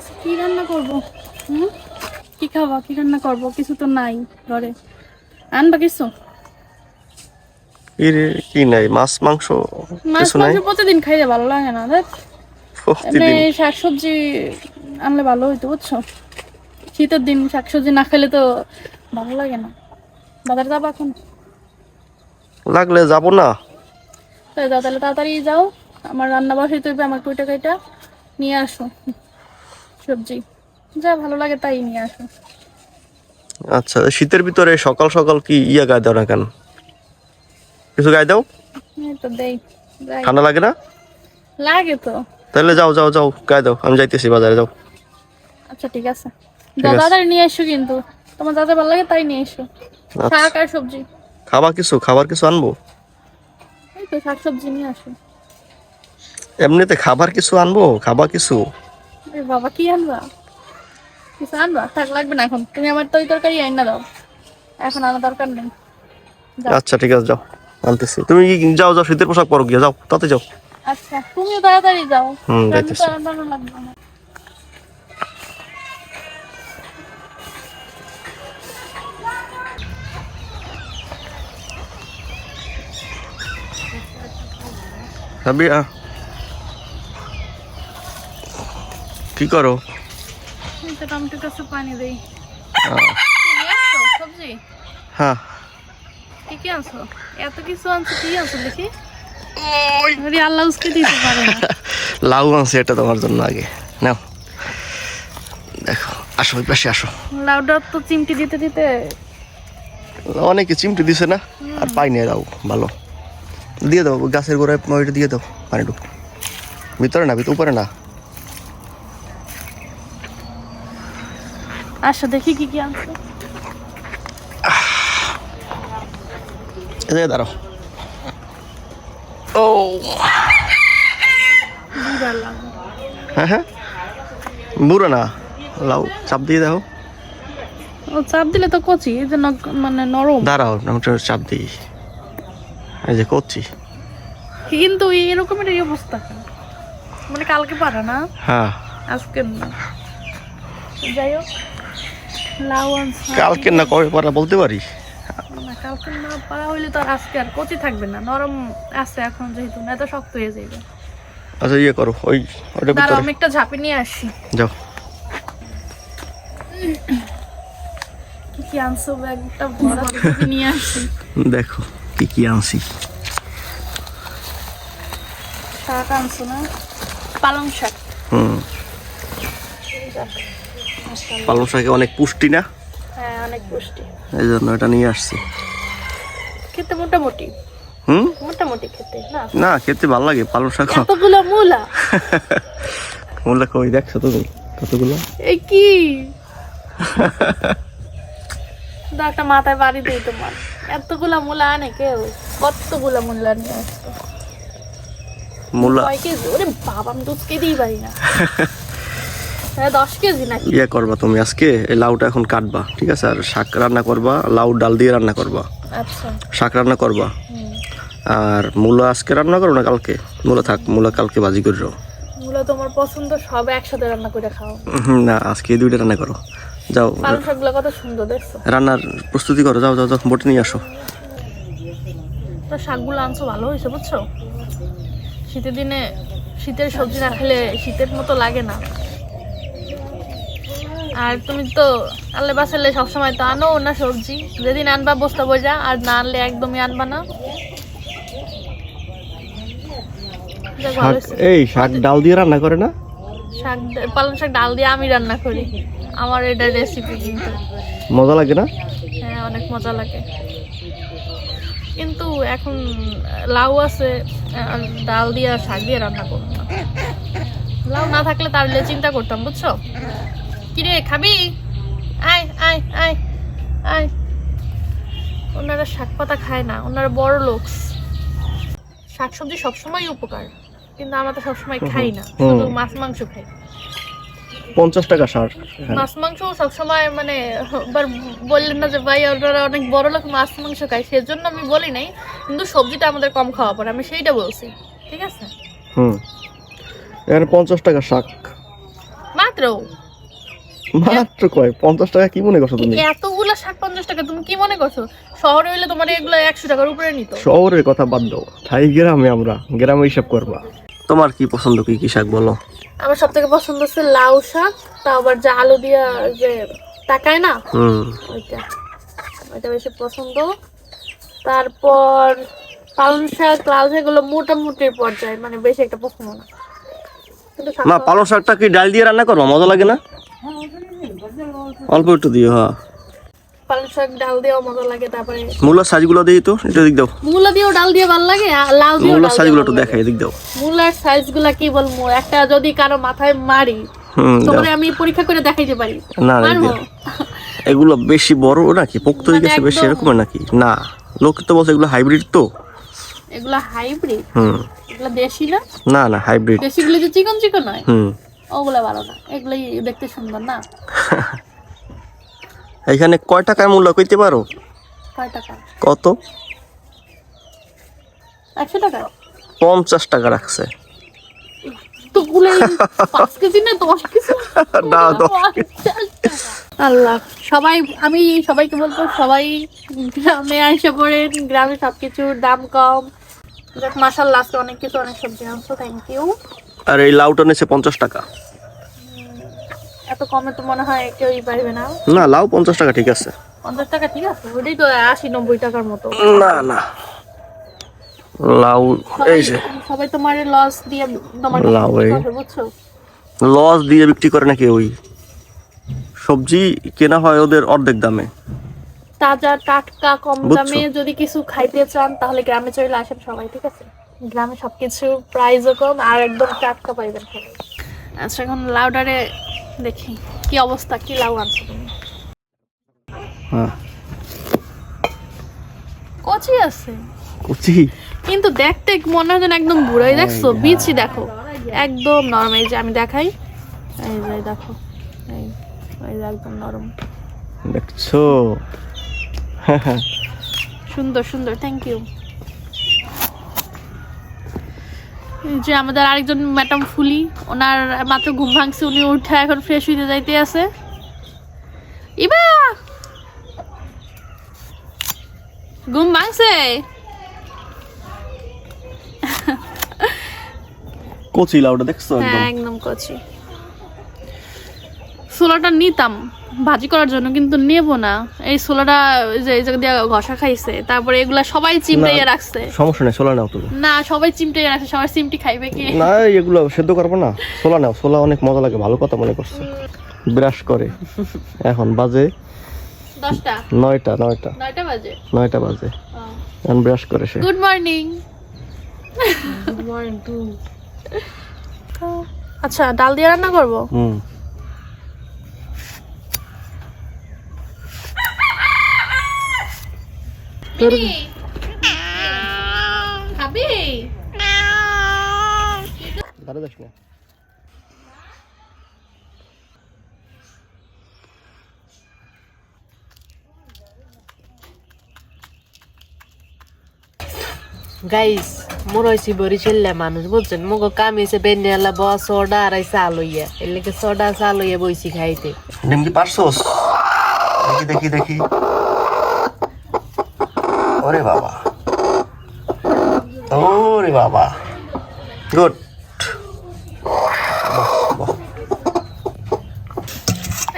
আচ্ছা কি রান্না করব? হুম? কি খাওয়া কি রান্না করব? কিছু তো নাই ঘরে। আনবা কিছু? এর কি নাই? মাছ মাংস মাছ মাংস প্রতিদিন খাইলে ভালো লাগে না দেখ। প্রতিদিন? শাকসবজি আনলে ভালো হইতো বুঝছ? শীতের দিন শাকসবজি না খেলে তো ভালো লাগে না। বাজারে যাব এখন? লাগলে যাব না। তাই তাহলে তাড়াতাড়ি যাও। আমার রান্না বসাইতে হইবে আমার কুইটা কাইটা নিয়ে আসো। সবজি। যা ভালো লাগে তাই নিয়ে আসো। আচ্ছা শীতের ভিতরে সকাল সকাল কি ইয়া গায়ে দাও না কেন? কিছু গায়ে দাও? তো দেই। ঠান্ডা লাগে না? লাগে তো। তাহলে যাও যাও যাও গায়ে দাও আমি যাইতেছি বাজারে যাও। আচ্ছা ঠিক আছে। তাড়াতাড়ি নিয়ে এসো কিন্তু। তোমার যা ভালো লাগে তাই নিয়ে এসো। আচ্ছা। শাক আর সবজি। খাবার কিছু খাবার কিছু আনব? এই তো শাক সবজি নিয়ে আসো। এমনিতে খাবার কিছু আনব খাবার কিছু? বাবা কি আনবা? কিছু আনবা? থাক লাগবে না এখন। তুমি আমার তরি তরকারি আইনা দাও। এখন আনা দরকার নেই। আচ্ছা ঠিক আছে যাও। আনতেছি। তুমি যাও যাও শীতের পোশাক পরো গিয়ে যাও তাতে যাও। আচ্ছা তুমিও তাড়াতাড়ি যাও। হুম, যাইতেছি। আনানো লাগবে না রাবিয়া কি করো? তো টমেটো কাছে পানি দেই। আহ, কি নিয়ে আসছো সবজি? হ্যাঁ। কি কি আনছো? এত কিছু আনছো কি আনছো দেখি? আরে আল্লাহ উসকে দিতে পারে না। লাউ আনছে এটা তোমার জন্য আগে। নাও। দেখো আসো ওই পাশে আসো। লাউডার তো চিমটি দিতে দিতে। অনেকে চিমটি দিছে না আর পাই নিয়ে দাও ভালো। দিয়ে দাও গাছের গোড়ায় ওইটা দিয়ে দাও পানিটু ভিতরে না ভিতরে উপরে না। আচ্ছা দেখি কি কি আনছো। জায়গায় দাঁড়াও। ও। হ্যাঁ হ্যাঁ। বুড়ো না লাউ। চাপ দিয়ে দাও ও চাপ দিলে তো কচি এই যে মানে নরম। দাঁড়াও চাপ দিই। এই যে করছি কিন্তু এরকমের এই অবস্থা মানে কালকে পারা না? হ্যাঁ। আজকে না। যাই হোক। কালকে না কবে পারা বলতে পারি কালকে না পারা হইলে তো আর আজকে আর কচি থাকবে না নরম আছে এখন যেহেতু না এত শক্ত হয়ে যাবে আচ্ছা ইয়ে করো ওই ওটা ভিতরে। আমি একটা ঝাঁপি নিয়ে আসি। যাও। কি কি আনছো ব্যাগটা ভরা নিয়ে আসি। দেখো কি কি আনছি। শাক আনছো না? পালং শাক। হুম। পালং শাকে অনেক পুষ্টি না? হ্যাঁ অনেক পুষ্টি। এই জন্য এটা নিয়ে আসছি। খেতে মোটামুটি। হুম? মোটামুটি খেতে না? না খেতে ভালো লাগে পালং শাক। এতগুলো মূলা? কই দেখছ তুমি? কতগুলো? এই কি? একটা মাথায় বাড়ি দিই তোমার। এতগুলা মূলা আনে কেউ? কতগুলা মূলা নিয়ে আসতো? মূলা? ওরে বাবা আমি দশ কেজিই পারি না। ইয়ে করবা তুমি আজকে এই লাউটা এখন কাটবা ঠিক আছে? আর শাক রান্না করবা লাউ ডাল দিয়ে রান্না করবা। আচ্ছা। শাক রান্না করবা। আর মূলা আজকে রান্না করো না কালকে? মূলা থাক মূলা কালকে বাজি করে দাও। মূলা তোমার পছন্দ সব একসাথে রান্না করে খাও। না আজকে এই দুইটা রান্না করো। যাও পালং শাকগুলো কত সুন্দর দেখছ? রান্নার প্রস্তুতি করো যাও যাও যাও বটে নিয়ে আসো। তো শাকগুলো আনছো ভালো হয়েছে বুঝছ? শীতের দিনে শীতের সবজি না খেলে শীতের মতো লাগে না। আর তুমি তো আনলে বাসালে সবসময় তো আনো না সবজি। যেদিন আনবা বস্তা বোঝা আর না আনলে একদমই আনবা না। এই শাক ডাল দিয়ে রান্না করে না? শাক পালং শাক ডাল দিয়ে আমি রান্না করি। আমার এটা রেসিপি কিন্তু। মজা লাগে না? হ্যাঁ অনেক মজা লাগে। কিন্তু এখন লাউ আছে ডাল দিয়ে শাক দিয়ে রান্না করব না। লাউ না থাকলে তাহলে চিন্তা করতাম বুঝছ? কিরে খাবি? আয় আয় আয় আয়। ওনারা শাক পাতা খায় না ওনারা বড় লোক। শাক সবজি সবসময় উপকার কিন্তু আমরা তো সবসময় খাই না শুধু। মাছ মাংস খাই। পঞ্চাশ টাকা শাক মাছ মাংস সবসময় মানে এবার বললেন না যে ভাই ওনারা অনেক বড় লোক মাছ মাংস খায়। সেজন্য আমি বলি নাই কিন্তু সবজিটা আমাদের কম খাওয়া পড়ে আমি সেইটা বলছি ঠিক আছে? হুম। এখানে পঞ্চাশ টাকা শাক। মাত্র? মাত্র কয়? পঞ্চাশ টাকা কি মনে করছ তুমি? এতগুলো শাক পঞ্চাশ টাকা তুমি কি মনে করছ? শহরে হইলে তোমার এগুলো একশো টাকার উপরে নিত। শহরের কথা বাদ দাও। ঠাই গ্রামে আমরা গ্রামে হিসাব করবা। তোমার কি পছন্দ? কি কি শাক বলো? আমার সব থেকে পছন্দ হচ্ছে লাউ শাক তা আবার যে আলু দিয়া যে তাকায় না? হুম। ওইটা। ওইটা বেশি পছন্দ। তারপর পালং শাক লাল শাক এগুলো মোটামুটির পর্যায়ে মানে বেশি একটা পছন্দ না। মা পালং শাকটা কি ডাল দিয়ে রান্না করবা? মজা লাগে না? অল্প একটু দিও হ্যাঁ। পালং শাক ডাল দিয়েও মজা লাগে তারপরে মূলার সাইজগুলো দিই তো এটা দিক দাও। মূলা দিয়েও ডাল দিয়ে ভালো লাগে আর লাউ দিয়েও মূলার ডাল সাইজগুলো একটু দেখাই দিক দাও। মূলার সাইজগুলা কি বলব একটা যদি কারও মাথায় মারি হুম আমি পরীক্ষা করে দেখাইতে পারি। না না পারব দিও। এগুলো বেশি বড় নাকি? পোক্ত হয়ে মানে গেছে বেশি নাকি? না লোক তো বলছে এগুলো হাইব্রিড তো। এগুলা হাইব্রিড হুম। এগুলা দেশি না? না না হাইব্রিড দেশিগুলো যে চিকন চিকন হয়? হুম। ওগুলা ভালো না এগুলাই দেখতে সুন্দর না? এখানে কয় টাকার মূল্য কইতে পারো? কত? একশো টাকা? পঞ্চাশ টাকা রাখছে। আল্লাহ সবাই আমি সবাইকে বলব সবাই গ্রামে আসে পড়েন গ্রামে সবকিছুর দাম কম। মাসাল্লাহ অনেক কিছু অনেক সবজি আনছো থ্যাংক ইউ আর এই লাউটা নিচ্ছে পঞ্চাশ টাকা। এত কমে তো মনে হয় কেউই পারবে না। না লাউ পঞ্চাশ টাকা ঠিক আছে। পঞ্চাশ টাকা ঠিক আছে ওটাই তো আশি নব্বই টাকার মতো। না না। লাউ এই যে। সবাই- তোমার লস দিয়ে তোমার লাউ এই। বুঝছ? লস দিয়ে বিক্রি করে নাকি ওই? সবজি কেনা হয় ওদের অর্ধেক দামে। তাজা টাটকা কম দামে যদি কিছু খাইতে চান তাহলে গ্রামে চলে আসেন সবাই ঠিক আছে? গ্রামে সবকিছু প্রাইসও কম আর একদম টাটকা পাইবেন আচ্ছা এখন লাউডারে দেখি কি অবস্থা কি লাউ আনছো তুমি? হ্যাঁ। কচি আছে। কুচি? কিন্তু দেখতে মনে হয় যেন একদম বুড়াই দেখছ? বিচি দেখো। একদম নরম এই যে আমি দেখাই। এই যে দেখো এই এই যে একদম নরম। দেখছ? সুন্দর সুন্দর থ্যাংক ইউ যে আমাদের আরেকজন ম্যাডাম ফুলি ওনার মাত্র ঘুম ভাঙছে উনি উঠে এখন ফ্রেশ হইতে যাইতে আছে। ইবা! ঘুম ভাঙছে? কচি লাউটা দেখছ হ্যাঁ একদম? একদম কচি। ছোলাটা নিতাম ভাজি করার জন্য কিন্তু নেব না। এই ছোলাটা যে এই জায়গা দিয়ে ঘষা খাইছে তারপরে এগুলা সবাই চিমটাইয়া রাখছে। সমস্যা নেই সোলা নাও তুমি। না সবাই চিমটাইয়া রাখছে সবাই চিমটি খাইবে কি? না এগুলো সেদ্ধ করব না সোলা নাও সোলা অনেক মজা লাগে ভালো কথা মনে করছ। ব্রাশ করে। এখন বাজে দশটা? নয়টা নয়টা। নয়টা বাজে? নয়টা বাজে। এখন ব্রাশ করে সে। গুড মর্নিং আচ্ছা ডাল দিয়ে রান্না করব? হুম। খাবি? দাঁড়া যাস না। গাইস মোর হয়েছি বরিশাল্লা মানুষ বুঝছেন? মগো কাম হয়েছে বেনিয়ালা ব সোডা আর এই চাল হইয়া। এর লেগে সোডা চাল হইয়া বইছি খাইতে। ডিম কি পারছোস? দেখি দেখি দেখি। ওরে বাবা। ওরে বাবা। গুড।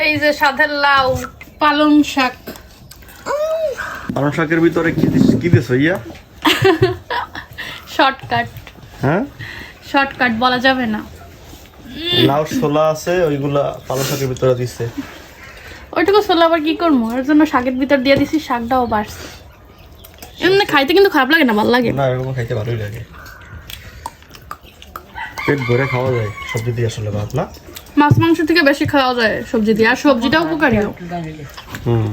এই যে সাথে লাউ পালং শাক। পালং শাকের ভিতরে কি কি দিস ইয়া শর্টকাট। হ্যাঁ? শর্টকাট বলা যাবে না। লাউ ছোলা আছে ওইগুলা পালং শাকের ভিতরে দিচ্ছে ওইটুকু ছোলা আবার কি করব? এর জন্য শাকের ভিতর দিয়ে দিছি শাকটাও বাড়ছে। এমনি খাইতে কিন্তু খারাপ লাগে না ভালো লাগে। না এরকম খাইতে ভালোই লাগে। পেট ভরে খাওয়া যায় সবজি দিয়ে আসলে ভাত না? মাছ মাংস থেকে বেশি খাওয়া যায় সবজি দিয়ে। আর সবজিটাও উপকারী। হুম।